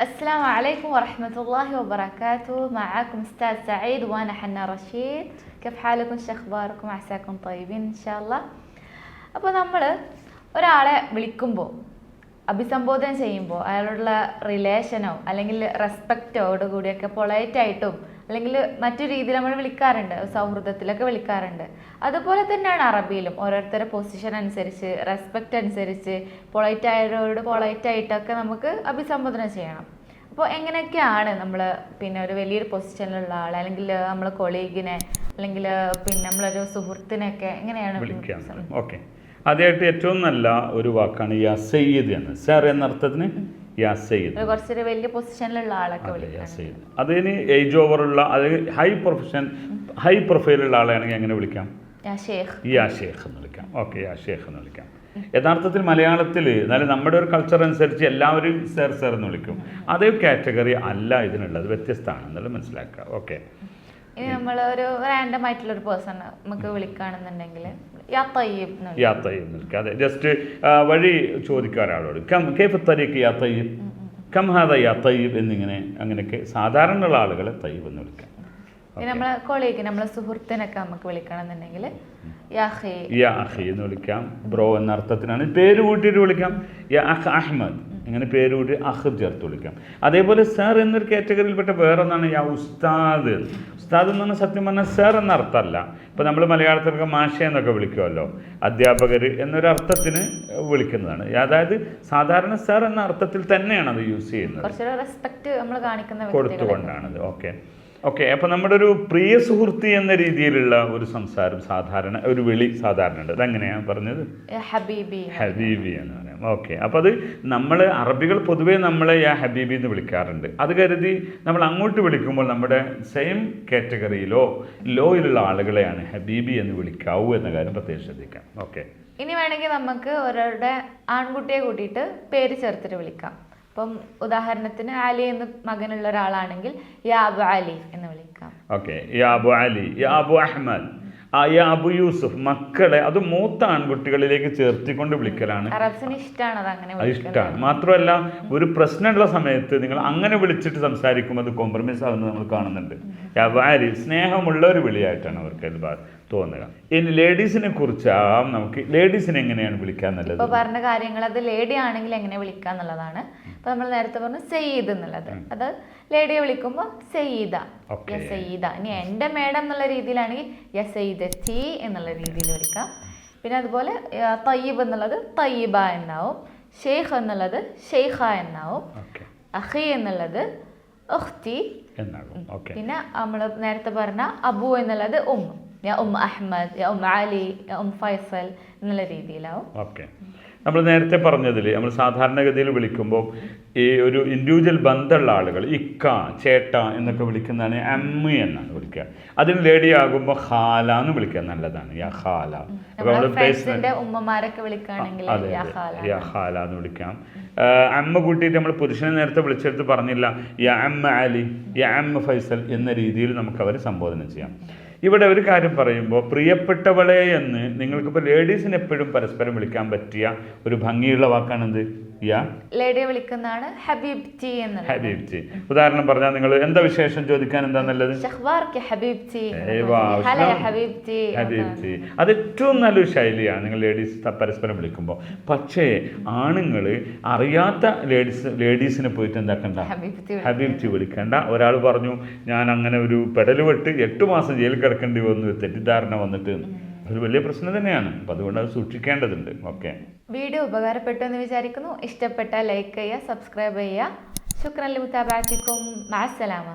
السلام عليكم ورحمة الله وبركاته معكم أستاذ سعيد وأنا حنا رشيد كيف حالكم شو أخباركم عساكم طيبين إن شاء الله അപ്പോൾ നമ്മൾ ഒരാളെ വിളിക്കുമ്പോൾ അഭിസംബോധന ചെയ്യുമ്പോൾ അയാളോടുള്ള റിലേഷനോ അല്ലെങ്കിൽ റെസ്പെക്റ്റോട് കൂടിയൊക്കെ പൊളൈറ്റായിട്ടും അല്ലെങ്കിൽ മറ്റു രീതിയിൽ നമ്മൾ വിളിക്കാറുണ്ട് സൗഹൃദത്തിലൊക്കെ വിളിക്കാറുണ്ട്. അതുപോലെ തന്നെയാണ് അറബിയിലും ഓരോരുത്തരുടെ പൊസിഷൻ അനുസരിച്ച് റെസ്പെക്റ്റ് അനുസരിച്ച് പൊളൈറ്റ് ആയവരോട് പൊളൈറ്റ് ആയിട്ടൊക്കെ നമുക്ക് അഭിസംബോധന ചെയ്യണം. അപ്പോൾ എങ്ങനെയൊക്കെയാണ് നമ്മൾ പിന്നെ ഒരു വലിയൊരു പൊസിഷനിലുള്ള ആൾ അല്ലെങ്കിൽ നമ്മൾ കൊളീഗിനെ അല്ലെങ്കിൽ പിന്നെ നമ്മളൊരു സുഹൃത്തിനെയൊക്കെ എങ്ങനെയാണ് വിളിക്കുക ഓക്കെ ആദ്യമായിട്ട് ഏറ്റവും നല്ല ഒരു വാക്കാണ് യാ സയ്യിദ് എന്ന്. സാർ എന്ന അർത്ഥത്തിന് യാ സയ്യിദ് കുറച്ചൊരു വലിയ പൊസിഷനിലുള്ള ആളൊക്കെ യാ സയ്യിദ് അതിന് ഏജ് ഓവറുള്ള അതായത് ഹൈ പ്രൊഫഷൻ ഹൈ പ്രൊഫൈലുള്ള ആളാണെങ്കിൽ എങ്ങനെ വിളിക്കാം? യാ ഷേഖ്. എന്ന് വിളിക്കാം. ഓക്കെ യാ ഷേഖ് എന്ന് വിളിക്കാം. യഥാർത്ഥത്തിൽ മലയാളത്തിൽ എന്നാലും നമ്മുടെ ഒരു കൾച്ചർ അനുസരിച്ച് എല്ലാവരും സർ സർ എന്ന് വിളിക്കും. അതേ കാറ്റഗറി അല്ല ഇതിനുള്ളത്. വ്യത്യസ്തമാണ് എന്നുള്ളത് മനസ്സിലാക്കുക. ഓക്കെ. ഒരു റാൻഡം ആയിട്ടുള്ള ഒരു പേഴ്സൺ നമുക്ക് വിളിക്കുകയാണെന്നുണ്ടെങ്കിൽ യാ തയ്യബ് ജസ്റ്റ് വഴി ചോദിക്കുക ഒരാളോട് കം കേഫ് തരീക്ക് യാ തയ്യബ്? കം ഹാദ യാ തയ്യബ് എന്നിങ്ങനെ അങ്ങനെയൊക്കെ സാധാരണയുള്ള ആളുകളെ തയ്യബ് എന്ന് വിളിക്കാം. നമ്മളെ കൊളീഗ് നമ്മളെ സുഹൃത്തിനൊക്കെ നമുക്ക് വിളിക്കണമെന്നുണ്ടെങ്കിൽ യാഹി എന്ന് വിളിക്കാം. ബ്രോ എന്ന അർത്ഥത്തിനാണ്. പേര് കൂട്ടിയിട്ട് വിളിക്കാം. യാഹ് അഹ്മദ്. ഇങ്ങനെ പേര് കൂട്ടി അഹ് ചേർത്ത് വിളിക്കാം. അതേപോലെ സർ എന്നൊരു കാറ്റഗറിയിൽപ്പെട്ട വേറൊന്നാണ് യാ ഉസ്താദ്. ഉസ്താദ് എന്ന് പറഞ്ഞാൽ സത്യം പറഞ്ഞാൽ സർ എന്ന അർത്ഥമല്ല. ഇപ്പം നമ്മൾ മലയാളത്തിലൊക്കെ മാഷ എന്നൊക്കെ വിളിക്കുമല്ലോ. അധ്യാപകർ എന്നൊരു അർത്ഥത്തിന് വിളിക്കുന്നതാണ്. അതായത് സാധാരണ സർ എന്ന അർത്ഥത്തിൽ തന്നെയാണ് അത് യൂസ് ചെയ്യുന്നത്. കൊടുത്തുകൊണ്ടാണത്. ഓക്കെ. ഓക്കെ അപ്പോൾ നമ്മുടെ ഒരു പ്രിയ സുഹൃത്തി എന്ന രീതിയിലുള്ള ഒരു സംസാരം സാധാരണ ഒരു വിളി സാധാരണ ഉണ്ട്. അതെങ്ങനെയാണ് പറഞ്ഞത്? ഹബീബി ഹബീബി എന്ന് പറയാം ഓക്കെ അപ്പോൾ അത് നമ്മൾ അറബികൾ പൊതുവേ നമ്മളെ യാ ഹബീബി എന്ന് വിളിക്കാറുണ്ട്. അത് കരുതി നമ്മൾ അങ്ങോട്ട് വിളിക്കുമ്പോൾ നമ്മുടെ സെയിം കാറ്റഗറിയിലോ ലോയിലുള്ള ആളുകളെയാണ് ഹബീബി എന്ന് വിളിക്കാവൂ എന്ന കാര്യം പ്രത്യേകം ശ്രദ്ധിക്കാം. ഓക്കെ ഇനി വേണമെങ്കിൽ നമുക്ക് ഒരാളുടെ ആൺകുട്ടിയെ കൂട്ടിയിട്ട് പേര് ചേർത്തിട്ട് വിളിക്കാം. അപ്പം ഉദാഹരണത്തിന് അലി എന്ന് മകനുള്ള ഒരാളാണെങ്കിൽ യാബു അലി എന്ന് വിളിക്കാം. Okay യാബു Ali യാബു Ahmad. ആ അബു യൂസുഫ് മക്കളെ അത് മൂത്ത ആൺകുട്ടികളിലേക്ക് ചേർത്തിക്കൊണ്ട് വിളിക്കലാണ്. അത് ഇഷ്ടമാണ് മാത്രമല്ല ഒരു പ്രശ്നമുള്ള സമയത്ത് നിങ്ങൾ അങ്ങനെ വിളിച്ചിട്ട് സംസാരിക്കുമ്പോൾ അത് കോംപ്രമൈസ് ആകുന്നത് നമ്മൾ കാണുന്നുണ്ട്. വാരി സ്നേഹമുള്ള ഒരു വിളിയായിട്ടാണ് അവർക്ക് അത് തോന്നുക. ഇനി ലേഡീസിനെ കുറിച്ചാവാം നമുക്ക്. ലേഡീസിനെ എങ്ങനെയാണ് വിളിക്കാൻ നല്ലത് ഇപ്പോൾ പറഞ്ഞ കാര്യങ്ങൾ അത് ലേഡി ആണെങ്കിൽ എങ്ങനെ വിളിക്കുക എന്നുള്ളതാണ്. ഇപ്പോൾ നമ്മൾ നേരത്തെ പറഞ്ഞു സെയ്ദ് എന്നുള്ളത്. അത് ലേഡിയെ വിളിക്കുമ്പോൾ സെയ്ദ. Okay. യ സെയ്ദ ഇനി എന്റെ മേഡം എന്നുള്ള രീതിയിലാണെങ്കിൽ എന്നുള്ള രീതിയിൽ വിളിക്കാം. പിന്നെ അതുപോലെ തയ്യബ് എന്നുള്ളത് തയ്യബ എന്നാവും. ഷെയ്ഖ് എന്നുള്ളത് ഷെയ്ഖ എന്നാവും. അഹി എന്നുള്ളത് ഉഖ്തി പിന്നെ നമ്മൾ നേരത്തെ പറഞ്ഞ അബു എന്നുള്ളത് ഉം. യ ഉം അഹമ്മദ് യ ഉം അലി യ ഉം ഫൈസൽ എന്നുള്ള രീതിയിലാവും. ഓക്കെ നമ്മൾ നേരത്തെ പറഞ്ഞതിൽ നമ്മൾ സാധാരണഗതിയിൽ വിളിക്കുമ്പോൾ ഈ ഒരു ഇൻഡിവിജ്വൽ ബന്ധമുള്ള ആളുകൾ ഇക്ക ചേട്ട എന്നൊക്കെ വിളിക്കുന്നതാണ് അമ്മ എന്നാണ് വിളിക്കുക. അതിന് ലേഡി ആകുമ്പോൾ ഹാല എന്ന് വിളിക്കുക നല്ലതാണ്. യാ ഹാല ഉമ്മമാരൊക്കെ അതെ യാ ഖാല എന്ന് വിളിക്കാം. അമ്മ കൂട്ടിയിട്ട് നമ്മൾ പുരുഷനെ നേരത്തെ വിളിച്ചെടുത്ത് പറഞ്ഞില്ല. യാ അമ്മ അലി യാ അമ്മ ഫൈസൽ എന്ന രീതിയിൽ നമുക്ക് അവരെ സംബോധന ചെയ്യാം. ഇവിടെ ഒരു കാര്യം പറയുമ്പോൾ പ്രിയപ്പെട്ടവളെ എന്ന് നിങ്ങൾക്കിപ്പോൾ ലേഡീസിന് എപ്പോഴും പരസ്പരം വിളിക്കാൻ പറ്റിയ ഒരു ഭംഗിയുള്ള വാക്കാണെന്ത്? ലേഡിയെ വിളിക്കുന്നതാണ് ഹബീബ് ടി എന്ന് ഹബീബ് ടി ഉദാഹരണം പറഞ്ഞാൽ നിങ്ങൾ എന്താ വിശേഷം ചോദിക്കാൻ എന്താ നല്ലത്? ഹബീബ് ടി. ഹബീബ് ടി അത് ഏറ്റവും നല്ലൊരു ശൈലിയാണ് നിങ്ങൾ ലേഡീസ് പരസ്പരം വിളിക്കുമ്പോൾ. പക്ഷേ ആണുങ്ങൾ അറിയാത്ത ലേഡീസ് ലേഡീസിനെ പോയിട്ട് എന്താക്കണ്ട? ഹബീബ് ടി വിളിക്കണ്ട. ഒരാൾ പറഞ്ഞു ഞാൻ അങ്ങനെ ഒരു പെടൽ വെട്ട് എട്ട് മാസം ജയിലിൽ കിടക്കേണ്ടി വന്നു തെറ്റിദ്ധാരണ വന്നിട്ട്. ഒരു വലിയ പ്രശ്നം തന്നെയാണ്. അപ്പം അതുകൊണ്ട് അത് സൂക്ഷിക്കേണ്ടതുണ്ട്. ഓക്കെ. വീഡിയോ ഉപകാരപ്പെട്ടു എന്ന് വിചാരിക്കുന്നു. ഇഷ്ടപ്പെട്ട ലൈക്ക് ചെയ്യുക സബ്സ്ക്രൈബ് ചെയ്യുക. ശുക്രൻ മുത്താബാത്തിക്കും മാസലാമ